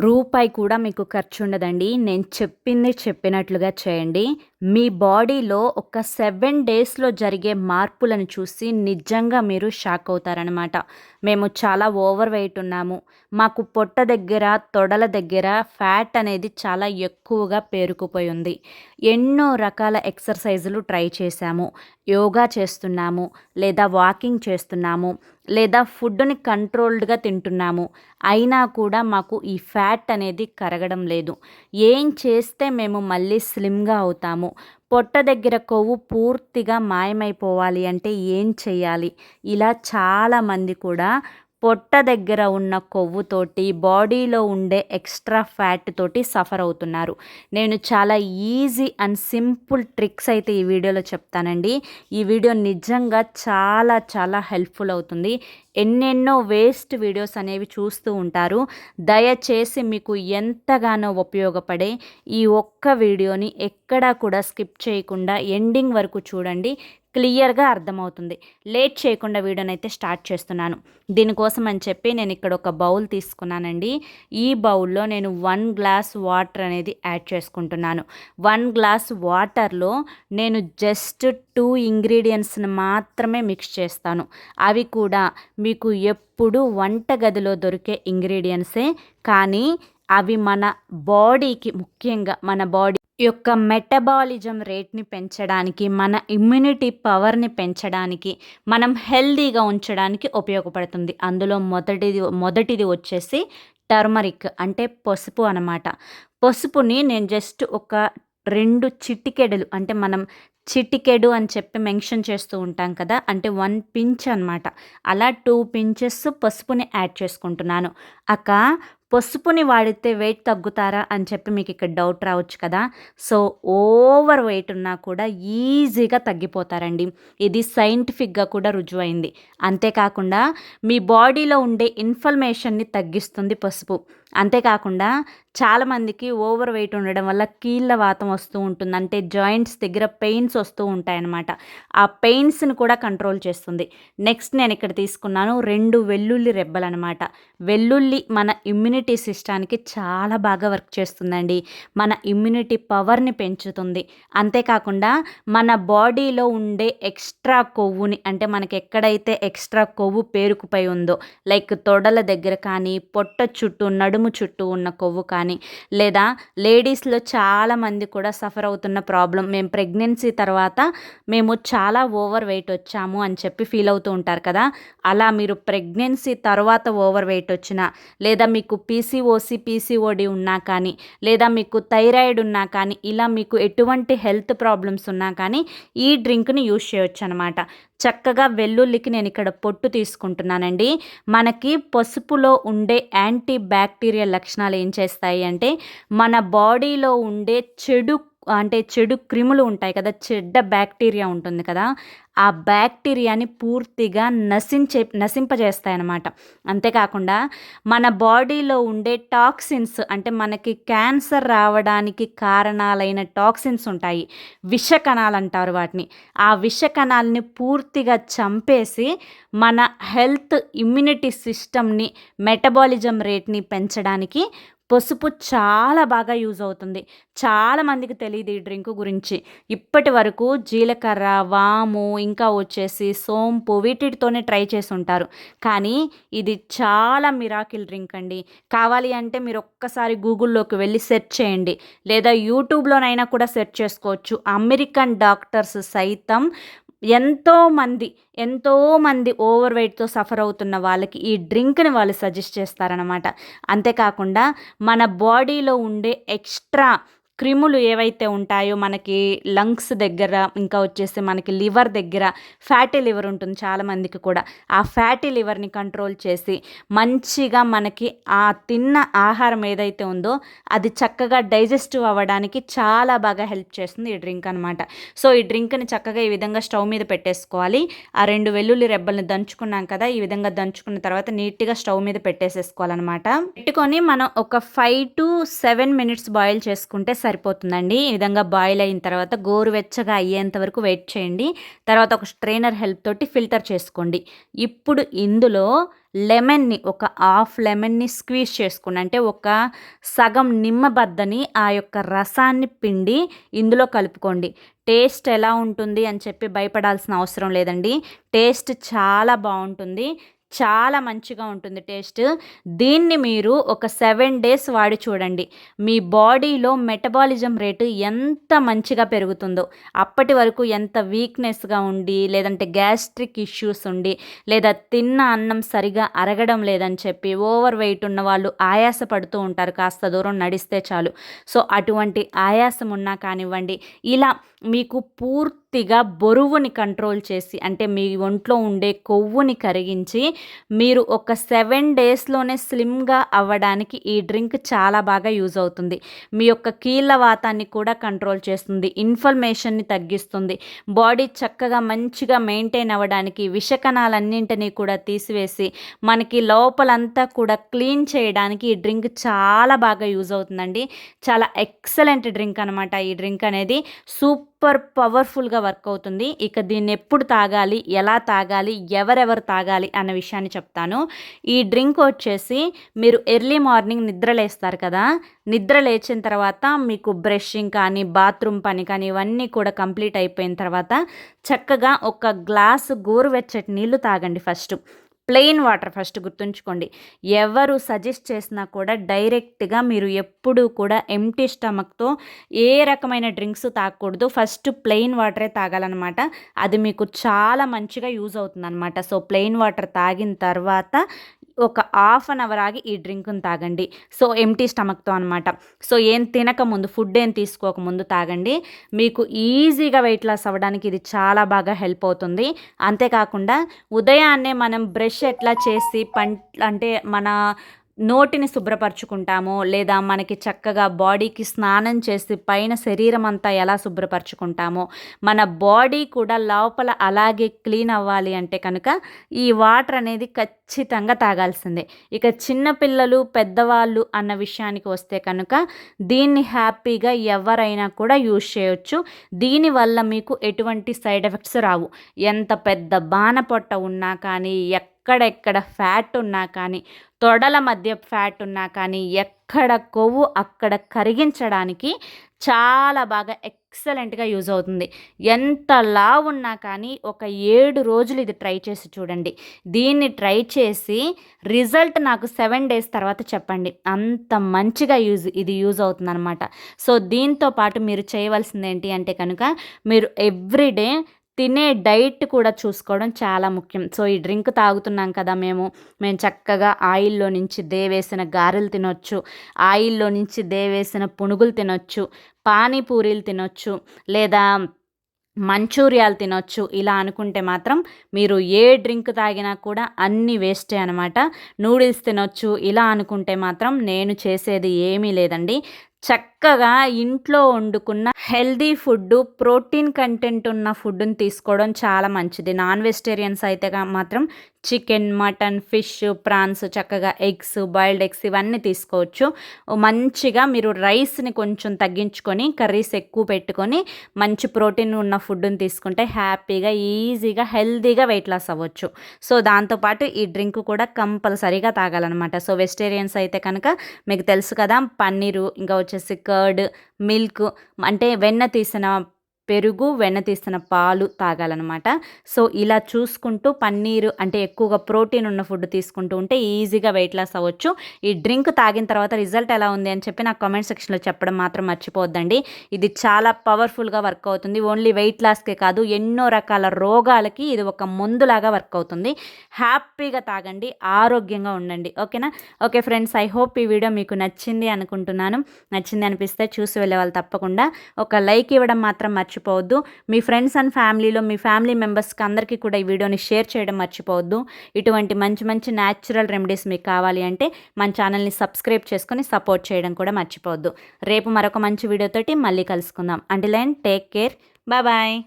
రూపాయి కూడా మీకు ఖర్చు ఉండదండి నేను చెప్పింది చెప్పినట్లుగా చేయండి. మీ బాడీలో ఒక సెవెన్ డేస్లో జరిగే మార్పులను చూసి నిజంగా మీరు షాక్ అవుతారనమాట మేము చాలా ఓవర్ వెయిట్ ఉన్నాము. మాకు పొట్ట దగ్గర తొడల దగ్గర ఫ్యాట్ అనేది చాలా ఎక్కువగా పేరుకుపోయి ఉంది. ఎన్నో రకాల ఎక్సర్సైజులు ట్రై చేశాము. యోగా చేస్తున్నాము లేదా వాకింగ్ చేస్తున్నాము లేదా ఫుడ్ని కంట్రోల్డ్గా తింటున్నాము. అయినా కూడా మాకు ఈ ఫ్యాట్ అనేది కరగడం లేదు. ఏం చేస్తే మేము మళ్ళీ స్లిమ్గా అవుతాము? పొట్ట దగ్గర కొవ్వు పూర్తిగా మాయమైపోవాలి అంటే ఏం చేయాలి ఇలా చాలామంది కూడా పొట్ట దగ్గర ఉన్న కొవ్వుతోటి బాడీలో ఉండే ఎక్స్ట్రా ఫ్యాట్ తోటి సఫర్ అవుతున్నారు. నేను చాలా ఈజీ అండ్ సింపుల్ ట్రిక్స్ అయితే ఈ వీడియోలో చెప్తానండి. ఈ వీడియో నిజంగా చాలా చాలా హెల్ప్ఫుల్ అవుతుంది. ఎన్నెన్నో వేస్ట్ వీడియోస్ అనేవి చూస్తూ ఉంటారు. దయచేసి మీకు ఎంతగానో ఉపయోగపడే ఈ ఒక్క వీడియోని ఎక్కడా కూడా స్కిప్ చేయకుండా ఎండింగ్ వరకు చూడండి. క్లియర్గా అర్థమవుతుంది. లేట్ చేయకుండా వీడియోని అయితే స్టార్ట్ చేస్తున్నాను. దీనికోసం అని చెప్పి నేను ఇక్కడ ఒక బౌల్ తీసుకున్నానండి. ఈ బౌల్లో నేను వన్ గ్లాస్ వాటర్ అనేది యాడ్ చేసుకుంటున్నాను. వన్ గ్లాస్ వాటర్లో నేను జస్ట్ టూ ఇంగ్రీడియంట్స్ని మాత్రమే మిక్స్ చేస్తాను. అవి కూడా మీకు ఎప్పుడు వంటగదిలో దొరికే ఇంగ్రీడియంట్సే కానీ అవి మన బాడీకి ముఖ్యంగా మన బాడీ యొక్క మెటబాలిజం రేట్ని పెంచడానికి మన ఇమ్యూనిటీ పవర్ని పెంచడానికి మనం హెల్దీగా ఉంచడానికి ఉపయోగపడుతుంది. అందులో మొదటిది మొదటిది వచ్చేసి టర్మరిక్ అంటే పసుపు అనమాట పసుపుని నేను జస్ట్ ఒక రెండు చిటికెడలు అంటే మనం చిటికెడు అని చెప్పి మెన్షన్ చేస్తూ ఉంటాం కదా అంటే వన్ పించ్ అనమాట అలా టూ పించెస్ పసుపుని యాడ్ చేసుకుంటున్నాను. అక్క పసుపుని వాడితే వెయిట్ తగ్గుతారా అని చెప్పి మీకు ఇక్కడ డౌట్ రావచ్చు కదా. సో ఓవర్ వెయిట్ ఉన్నా కూడా ఈజీగా తగ్గిపోతారండి. ఇది సైంటిఫిక్గా కూడా రుజువైంది. అంతేకాకుండా మీ బాడీలో ఉండే ఇన్ఫర్మేషన్ని తగ్గిస్తుంది పసుపు. అంతేకాకుండా చాలామందికి ఓవర్ వెయిట్ ఉండడం వల్ల కీళ్ళ వాతం వస్తూ ఉంటుంది. అంటే జాయింట్స్ దగ్గర పెయిన్స్ వస్తూ ఉంటాయన్నమాట. ఆ పెయిన్స్ని కూడా కంట్రోల్ చేస్తుంది. నెక్స్ట్ నేను ఇక్కడ తీసుకున్నాను రెండు వెల్లుల్లి రెబ్బలు అనమాట వెల్లుల్లి మన ఇమ్యూనిటీ సిస్టానికి చాలా బాగా వర్క్ చేస్తుందండి. మన ఇమ్యూనిటీ పవర్ని పెంచుతుంది. అంతేకాకుండా మన బాడీలో ఉండే ఎక్స్ట్రా కొవ్వుని అంటే మనకి ఎక్కడైతే ఎక్స్ట్రా కొవ్వు పేరుకుపోయి ఉందో లైక్ తొడల దగ్గర కానీ పొట్ట చుట్టూ నడుము చుట్టూ ఉన్న కొవ్వు కానీ లేదా లేడీస్లో చాలామంది కూడా సఫర్ అవుతున్న ప్రాబ్లం మేము ప్రెగ్నెన్సీ తర్వాత మేము చాలా ఓవర్ వెయిట్ వచ్చాము అని చెప్పి ఫీల్ అవుతూ ఉంటారు కదా. అలా మీరు ప్రెగ్నెన్సీ తర్వాత ఓవర్ వెయిట్ వచ్చినా లేదా మీకు పీసీఓసి పీసీఓడి ఉన్నా కానీ లేదా మీకు థైరాయిడ్ ఉన్నా కానీ ఇలా మీకు ఎటువంటి హెల్త్ ప్రాబ్లమ్స్ ఉన్నా కానీ ఈ డ్రింక్ని యూజ్ చేయొచ్చు అనమాట చక్కగా వెల్లుల్లికి నేను ఇక్కడ పొట్టు తీసుకుంటున్నానండి. మనకి పసుపులో ఉండే యాంటీ బ్యాక్టీరియల్ లక్షణాలు ఏం చేస్తాయి అంటే మన బాడీలో ఉండే చెడు అంటే చెడు క్రిములు ఉంటాయి కదా చెడ్డ బ్యాక్టీరియా ఉంటుంది కదా ఆ బ్యాక్టీరియాని పూర్తిగా నశించే నశింపజేస్తాయన్నమాట. అంతేకాకుండా మన బాడీలో ఉండే టాక్సిన్స్ అంటే మనకి క్యాన్సర్ రావడానికి కారణాలైన టాక్సిన్స్ ఉంటాయి విష కణాలు అంటారు వాటిని. ఆ విష కణాలని పూర్తిగా చంపేసి మన హెల్త్ ఇమ్యూనిటీ సిస్టమ్ని మెటబాలిజం రేట్ని పెంచడానికి పసుపు చాలా బాగా యూజ్ అవుతుంది. చాలామందికి తెలియదు ఈ డ్రింక్ గురించి. ఇప్పటి వరకు జీలకర్ర వాము ఇంకా వచ్చేసి సోంపు వీటితోనే ట్రై చేసి ఉంటారు. కానీ ఇది చాలా మిరాకిల్ డ్రింక్ అండి. కావాలి అంటే మీరు ఒక్కసారి గూగుల్లోకి వెళ్ళి సెర్చ్ చేయండి. లేదా యూట్యూబ్లోనైనా కూడా సెర్చ్ చేసుకోవచ్చు. అమెరికన్ డాక్టర్స్ సైతం ఎంతోమంది ఎంతోమంది ఓవర్ వెయిట్తో సఫర్ అవుతున్న వాళ్ళకి ఈ డ్రింక్ని వాళ్ళు సజెస్ట్ చేస్తారనమాట అంతేకాకుండా మన బాడీలో ఉండే ఎక్స్ట్రా క్రిములు ఏవైతే ఉంటాయో మనకి లంగ్స్ దగ్గర ఇంకా వచ్చేసి మనకి లివర్ దగ్గర ఫ్యాటీ లివర్ ఉంటుంది చాలామందికి కూడా. ఆ ఫ్యాటీ లివర్ని కంట్రోల్ చేసి మంచిగా మనకి ఆ తిన్న ఆహారం ఏదైతే ఉందో అది చక్కగా డైజెస్టివ్ అవ్వడానికి చాలా బాగా హెల్ప్ చేస్తుంది ఈ డ్రింక్ అనమాట సో ఈ డ్రింక్ని చక్కగా ఈ విధంగా స్టవ్ మీద పెట్టేసుకోవాలి. ఆ రెండు వెల్లుల్లి రెబ్బల్ని దంచుకున్నాం కదా ఈ విధంగా దంచుకున్న తర్వాత నీట్గా స్టవ్ మీద పెట్టేసేసుకోవాలన్నమాట. పెట్టుకొని మనం ఒక five to seven minutes boil చేసుకుంటే సరిపోతుందండి ఈ విధంగా బాయిల్ అయిన తర్వాత గోరువెచ్చగా అయ్యేంత వరకు వెయిట్ చేయండి తర్వాత ఒక స్ట్రైనర్ హెల్ప్ తోటి ఫిల్టర్ చేసుకోండి ఇప్పుడు ఇందులో లెమన్‌ని ఒక హాఫ్ లెమన్‌ని స్క్వీజ్ చేసుకోండి. అంటే ఒక సగం నిమ్మబద్దని ఆ యొక్క రసాన్ని పిండి ఇందులో కలుపుకోండి. టేస్ట్ ఎలా ఉంటుంది అని చెప్పి భయపడాల్సిన అవసరం లేదండి. టేస్ట్ చాలా బాగుంటుంది చాలా మంచిగా ఉంటుంది టేస్ట్. దీన్ని మీరు ఒక సెవెన్ డేస్ వాడి చూడండి. మీ బాడీలో మెటబాలిజం రేటు ఎంత మంచిగా పెరుగుతుందో. అప్పటి వరకు ఎంత వీక్‌నెస్‌గా ఉండి, లేదంటే గ్యాస్ట్రిక్ ఇష్యూస్ ఉండి, లేదా తిన్న అన్నం సరిగా అరగడం లేదని చెప్పి ఓవర్ వెయిట్ ఉన్నవాళ్ళు ఆయాస పడుతూ ఉంటారు కాస్త దూరం నడిస్తే చాలు. సో, అటువంటి ఆయాసం ఉన్నా కానివ్వండి, ఇలా మీకు పూర్తి పూర్తిగా బరువుని కంట్రోల్ చేసి అంటే మీ ఒంట్లో ఉండే కొవ్వుని కరిగించి మీరు ఒక సెవెన్ డేస్లోనే స్లిమ్గా అవ్వడానికి ఈ డ్రింక్ చాలా బాగా యూజ్ అవుతుంది. మీ యొక్క కీళ్ళ వాతాన్ని కూడా కంట్రోల్ చేస్తుంది ఇన్ఫర్మేషన్ని తగ్గిస్తుంది. బాడీ చక్కగా మంచిగా మెయింటైన్ అవ్వడానికి విషకణాలన్నింటినీ కూడా తీసివేసి మనకి లోపలంతా కూడా క్లీన్ చేయడానికి ఈ డ్రింక్ చాలా బాగా యూజ్ అవుతుందండి. చాలా ఎక్సలెంట్ డ్రింక్ అనమాట ఈ డ్రింక్ అనేది. సూప్ సూపర్ పవర్ఫుల్గా వర్క్ అవుతుంది. ఇక దీన్ని ఎప్పుడు తాగాలి ఎలా తాగాలి ఎవరెవరు తాగాలి అన్న విషయాన్ని చెప్తాను. ఈ డ్రింక్ వచ్చేసి మీరు ఎర్లీ మార్నింగ్ నిద్ర లేస్తారు కదా నిద్ర లేచిన తర్వాత మీకు బ్రషింగ్ కానీ బాత్రూమ్ పని కానీ ఇవన్నీ కూడా కంప్లీట్ అయిపోయిన తర్వాత చక్కగా ఒక గ్లాసు గోరువెచ్చటి నీళ్ళు తాగండి ఫస్ట్. ప్లెయిన్ వాటర్ ఫస్ట్ గుర్తుంచుకోండి. ఎవరు సజెస్ట్ చేసినా కూడా డైరెక్ట్గా మీరు ఎప్పుడూ కూడా ఎంటీ స్టమక్తో ఏ రకమైన డ్రింక్స్ తాగకూడదు. ఫస్ట్ ప్లెయిన్ వాటరే తాగాలన్నమాట. అది మీకు చాలా మంచిగా యూజ్ అవుతుంది అనమాట సో ప్లెయిన్ వాటర్ తాగిన తర్వాత ఒక హాఫ్ అన్ అవర్ ఆగి ఈ డ్రింక్ను తాగండి. సో ఎంటీ స్టమక్తో అనమాట సో ఏం తినక ముందు ఫుడ్ ఏం తీసుకోక ముందు తాగండి. మీకు ఈజీగా వెయిట్ లాస్ అవ్వడానికి ఇది చాలా బాగా హెల్ప్ అవుతుంది. అంతేకాకుండా ఉదయాన్నే మనం బ్రష్ ఎట్లా చేసి పంట అంటే మన నోటిని శుభ్రపరచుకుంటామో లేదా మనకి చక్కగా బాడీకి స్నానం చేసి పైన శరీరం అంతా ఎలా శుభ్రపరచుకుంటామో మన బాడీ కూడా లోపల అలాగే క్లీన్ అవ్వాలి అంటే కనుక ఈ వాటర్ అనేది ఖచ్చితంగా తాగాల్సిందే. ఇక చిన్నపిల్లలు పెద్దవాళ్ళు అన్న విషయానికి వస్తే కనుక దీన్ని హ్యాపీగా ఎవరైనా కూడా యూజ్ చేయొచ్చు. దీనివల్ల మీకు ఎటువంటి సైడ్ ఎఫెక్ట్స్ రావు. ఎంత పెద్ద బాణపొట్ట ఉన్నా కానీ ఎక్కడెక్కడ ఫ్యాట్ ఉన్నా కానీ తొడల మధ్య ఫ్యాట్ ఉన్నా కానీ ఎక్కడ కొవ్వు అక్కడ కరిగించడానికి చాలా బాగా ఎక్సలెంట్గా యూజ్ అవుతుంది. ఎంత లావ్ ఉన్నా కానీ ఒక ఏడు రోజులు ఇది ట్రై చేసి చూడండి. దీన్ని ట్రై చేసి రిజల్ట్ నాకు సెవెన్ డేస్ తర్వాత చెప్పండి. అంత మంచిగా యూజ్ ఇది యూజ్ అవుతుందన్నమాట. సో దీంతో పాటు మీరు చేయవలసింది ఏంటి అంటే కనుక మీరు ఎవ్రీడే తినే డైట్ కూడా చూసుకోవడం చాలా ముఖ్యం. సో ఈ డ్రింక్ తాగుతున్నాం కదా మేము. మేము చక్కగా ఆయిల్లో నుంచి దేవేసిన గారెలు తినొచ్చు ఆయిల్లో నుంచి దేవేసిన పునుగులు తినొచ్చు పానీపూరీలు తినొచ్చు లేదా మంచూరియాలు తినొచ్చు. ఇలా అనుకుంటే మాత్రం మీరు ఏ డ్రింక్ తాగినా కూడా అన్ని వేస్టే అనమాట నూడిల్స్ తినొచ్చు. ఇలా అనుకుంటే మాత్రం నేను చేసేది ఏమీ లేదండి. చక్కగా ఇంట్లో వండుకున్న హెల్దీ ఫుడ్ ప్రోటీన్ కంటెంట్ ఉన్న ఫుడ్ని తీసుకోవడం చాలా మంచిది. నాన్ వెజిటేరియన్స్ అయితే మాత్రం చికెన్ మటన్ ఫిష్ ప్రాన్స్ చక్కగా ఎగ్స్ బాయిల్డ్ ఎగ్స్ ఇవన్నీ తీసుకోవచ్చు. మంచిగా మీరు రైస్ని కొంచెం తగ్గించుకొని కర్రీస్ ఎక్కువ పెట్టుకొని మంచి ప్రోటీన్ ఉన్న ఫుడ్ని తీసుకుంటే హ్యాపీగా ఈజీగా హెల్తీగా వెయిట్ లాస్ అవ్వచ్చు. సో దాంతోపాటు ఈ డ్రింక్ కూడా కంపల్సరీగా తాగాలన్నమాట. సో వెజిటేరియన్స్ అయితే కనుక మీకు తెలుసు కదా పన్నీరు ఇంకా వచ్చేసి కర్డ్ మిల్క్ అంటే వెన్న తీసిన పెరుగు వెన్న తీసిన పాలు తాగాలన్నమాట. సో ఇలా చూసుకుంటూ పన్నీరు అంటే ఎక్కువగా ప్రోటీన్ ఉన్న ఫుడ్ తీసుకుంటూ ఉంటే ఈజీగా వెయిట్ లాస్ అవ్వచ్చు. ఈ డ్రింక్ తాగిన తర్వాత రిజల్ట్ ఎలా ఉంది అని చెప్పి నాకు కామెంట్ సెక్షన్లో చెప్పడం మాత్రం మర్చిపోద్దండి ఇది చాలా పవర్ఫుల్గా వర్క్ అవుతుంది. ఓన్లీ వెయిట్ లాస్కే కాదు ఎన్నో రకాల రోగాలకి ఇది ఒక మందులాగా వర్క్ అవుతుంది. హ్యాపీగా తాగండి ఆరోగ్యంగా ఉండండి. ఓకేనా? ఓకే ఫ్రెండ్స్ ఐ హోప్ ఈ వీడియో మీకు నచ్చింది అనుకుంటున్నాను. నచ్చింది అనిపిస్తే చూసి వెళ్ళే వాళ్ళు తప్పకుండా. ఒక లైక్ ఇవ్వడం మాత్రం మర్చిపో మర్చిపోవద్దు. మీ ఫ్రెండ్స్ అండ్ ఫ్యామిలీలో మీ ఫ్యామిలీ మెంబర్స్కి అందరికీ కూడా ఈ వీడియోని షేర్ చేయడం మర్చిపోవద్దు. ఇటువంటి మంచి మంచి న్యాచురల్ రెమెడీస్ మీకు కావాలి అంటే మన ఛానల్ని సబ్స్క్రైబ్ చేసుకొని సపోర్ట్ చేయడం కూడా మర్చిపోవద్దు. రేపు మరొక మంచి వీడియోతోటి మళ్ళీ కలుసుకుందాం. Until and take care bye